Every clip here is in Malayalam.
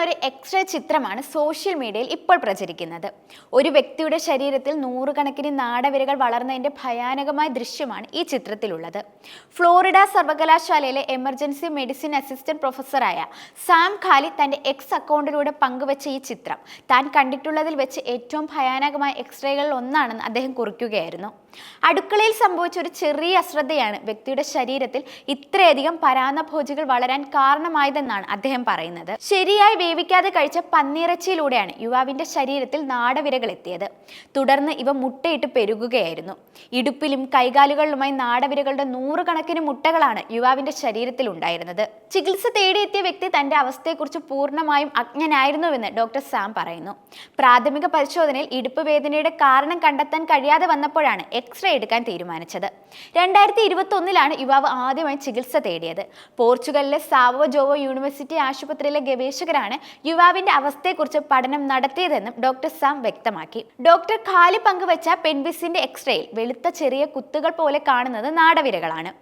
ഒരു എക്സ്റേ ചിത്രമാണ് സോഷ്യൽ മീഡിയയിൽ ഇപ്പോൾ പ്രചരിക്കുന്നത്. ഒരു വ്യക്തിയുടെ ശരീരത്തിൽ നൂറുകണക്കിന് നാടവിരകൾ വളർന്നതിന്റെ ഭയാനകമായ ദൃശ്യമാണ് ഈ ചിത്രത്തിലുള്ളത്. ഫ്ലോറിഡ സർവകലാശാലയിലെ എമർജൻസി മെഡിസിൻ അസിസ്റ്റന്റ് പ്രൊഫസറായ സാം ഖാലി തന്റെ എക്സ് അക്കൗണ്ടിലൂടെ പങ്കുവച്ച ഈ ചിത്രം. താൻ കണ്ടിട്ടുള്ളതിൽ വെച്ച് ഏറ്റവും ഭയാനകമായ എക്സ്റേകളിൽ ഒന്നാണെന്ന് അദ്ദേഹം കുറിക്കുകയായിരുന്നു. അടുക്കളയിൽ സംഭവിച്ച ഒരു ചെറിയ അശ്രദ്ധയാണ് വ്യക്തിയുടെ ശരീരത്തിൽ ഇത്രയധികം പരാന്നഭോജികൾ വളരാൻ കാരണമായതെന്നാണ് അദ്ദേഹം പറയുന്നത്. ശരിയായി വേവിക്കാതെ കഴിച്ച പന്നിയിറച്ചിയിലൂടെയാണ് യുവാവിന്റെ ശരീരത്തിൽ നാടവിരകൾ എത്തിയത്. തുടർന്ന് ഇവ മുട്ടയിട്ട് പെരുകുകയായിരുന്നു. ഇടുപ്പിലും കൈകാലുകളിലുമായി നാടവിരകളുടെ നൂറുകണക്കിന് മുട്ടകളാണ് യുവാവിന്റെ ശരീരത്തിൽ ഉണ്ടായിരുന്നത്. ചികിത്സ തേടിയെത്തിയ വ്യക്തി തന്റെ അവസ്ഥയെക്കുറിച്ച് പൂർണമായും അജ്ഞനായിരുന്നുവെന്ന് ഡോക്ടർ സാം പറയുന്നു. പ്രാഥമിക പരിശോധനയിൽ ഇടുപ്പ് വേദനയുടെ കാരണം കണ്ടെത്താൻ കഴിയാതെ വന്നപ്പോഴാണ് എക്സ്റേ എടുക്കാൻ തീരുമാനിച്ചത്. രണ്ടായിരത്തി ഇരുപത്തി ഒന്നിലാണ് യുവാവ് ആദ്യമായി ചികിത്സ തേടിയത്. പോർച്ചുഗലിലെ സാവോ ജോവോ യൂണിവേഴ്സിറ്റി ആശുപത്രിയിലെ ഗവേഷകരാണ് യുവാവിന്റെ അവസ്ഥയെക്കുറിച്ച് പഠനം നടത്തിയതെന്നും ഡോക്ടർ സാം വ്യക്തമാക്കി. ഡോക്ടർ ഖാലി പങ്കുവച്ച പെൻബിസിന്റെ എക്സ്റേയിൽ വെളുത്ത ചെറിയ കുത്തുകൾ പോലെ കാണുന്നത് നാടവിരകളാണ്.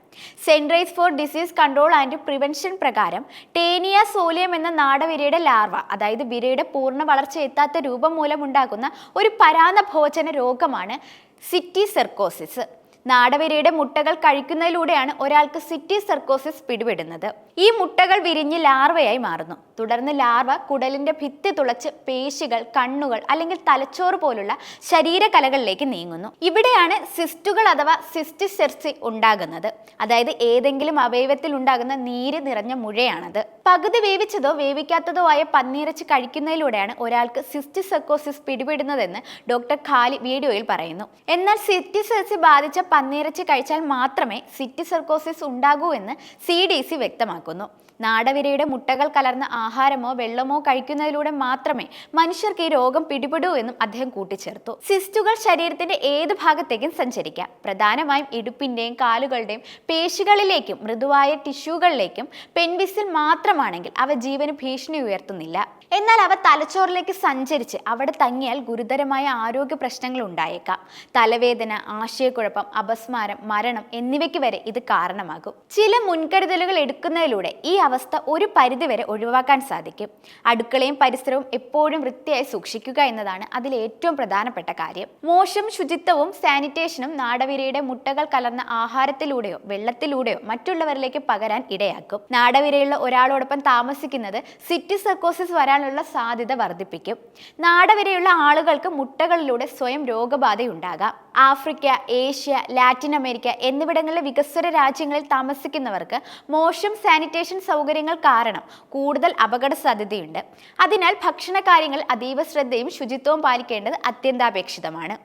Centres for disease control and prevention പ്രകാരം ടേനിയ സോലിയം എന്ന നാടവിരയുടെ ലാർവ അതായത് വിരയുടെ പൂർണ വളർച്ച എത്താത്ത രൂപം മൂലമുണ്ടാകുന്ന ഒരു പരാന്നഭോജന രോഗമാണ് സിറ്റി സെർക്കോസിസ്. നാടവിരയുടെ മുട്ടകൾ കഴിക്കുന്നതിലൂടെയാണ് ഒരാൾക്ക് സിറ്റി സർക്കോസിസ് പിടിപെടുന്നത്. ഈ മുട്ടകൾ വിരിഞ്ഞ് ലാർവയായി മാറുന്നു. തുടർന്ന് ലാർവ കുടലിന്റെ ഭിത്തി തുളച്ച് പേശികൾ കണ്ണുകൾ അല്ലെങ്കിൽ തലച്ചോറ് പോലുള്ള ശരീരകലകളിലേക്ക് നീങ്ങുന്നു. ഇവിടെയാണ് സിസ്റ്റുകൾ അഥവാ സിസ്റ്റിസെർസി ഉണ്ടാകുന്നത്. അതായത് ഏതെങ്കിലും അവയവത്തിൽ ഉണ്ടാകുന്ന നീര് നിറഞ്ഞ മുഴയാണത്. പകുതി വേവിച്ചതോ വേവിക്കാത്തതോ ആയ പന്നീറച്ചി കഴിക്കുന്നതിലൂടെയാണ് ഒരാൾക്ക് സിസ്റ്റിസെർക്കോസിസ് പിടിപെടുന്നതെന്ന് ഡോക്ടർ ഖാലി വീഡിയോയിൽ പറയുന്നു. എന്നാൽ സിറ്റിസെർസി ബാധിച്ച പന്നീറച്ചി കഴിച്ചാൽ മാത്രമേ സിറ്റി സർക്കോസിസ് ഉണ്ടാകൂ എന്ന് സി ഡി സി വ്യക്തമാക്കുന്നു. നാടവിരയുടെ മുട്ടകൾ കലർന്ന ആഹാരമോ വെള്ളമോ കഴിക്കുന്നതിലൂടെ മാത്രമേ മനുഷ്യർക്ക് ഈ രോഗം പിടിപെടൂ എന്നും അദ്ദേഹം കൂട്ടിച്ചേർത്തു. സിസ്റ്റുകൾ ശരീരത്തിന്റെ ഏത് ഭാഗത്തേക്കും സഞ്ചരിക്കാം. പ്രധാനമായും ഇടുപ്പിന്റെയും കാലുകളുടെയും പേശികളിലേക്കും മൃദുവായ ടിഷ്യൂകളിലേക്കും പെൻവിസിൽ മാത്രമാണെങ്കിൽ അവ ജീവന് ഭീഷണി ഉയർത്തുന്നില്ല. എന്നാൽ അവ തലച്ചോറിലേക്ക് സഞ്ചരിച്ച് അവിടെ തങ്ങിയാൽ ഗുരുതരമായ ആരോഗ്യ പ്രശ്നങ്ങൾ ഉണ്ടായേക്കാം. തലവേദന ആശയക്കുഴപ്പം അപസ്മാരം മരണം എന്നിവയ്ക്ക് വരെ ഇത് കാരണമാകും. ചില മുൻകരുതലുകൾ എടുക്കുന്നതിലൂടെ ഈ അവസ്ഥ ഒരു പരിധിവരെ ഒഴിവാക്കാൻ സാധിക്കും. അടുക്കളയും പരിസരവും എപ്പോഴും വൃത്തിയായി സൂക്ഷിക്കുക എന്നതാണ് അതിൽ ഏറ്റവും പ്രധാനപ്പെട്ട കാര്യം. മോശം ശുചിത്വവും സാനിറ്റേഷനും നാടവിരയുടെ മുട്ടകൾ കലർന്ന ആഹാരത്തിലൂടെയോ വെള്ളത്തിലൂടെയോ മറ്റുള്ളവരിലേക്ക് പകരാൻ ഇടയാക്കും. നാടവിരയുള്ള ഒരാളോടൊപ്പം താമസിക്കുന്നത് സിറ്റി സർക്കോസിസ് വരാനുള്ള സാധ്യത വർദ്ധിപ്പിക്കും. നാടവിരയുള്ള ആളുകൾക്ക് മുട്ടകളിലൂടെ സ്വയം രോഗബാധയുണ്ടാകാം. ആഫ്രിക്ക ഏഷ്യ ലാറ്റിൻ അമേരിക്ക എന്നിവിടങ്ങളിലെ വികസ്വര രാജ്യങ്ങളിൽ താമസിക്കുന്നവർക്ക് മോശം സാനിറ്റേഷൻ സൗകര്യങ്ങൾ കാരണം കൂടുതൽ അപകട സാധ്യതയുണ്ട്. അതിനാൽ ഭക്ഷണ കാര്യങ്ങൾ അതീവ ശ്രദ്ധയും ശുചിത്വവും പാലിക്കേണ്ടത് അത്യന്താപേക്ഷിതമാണ്.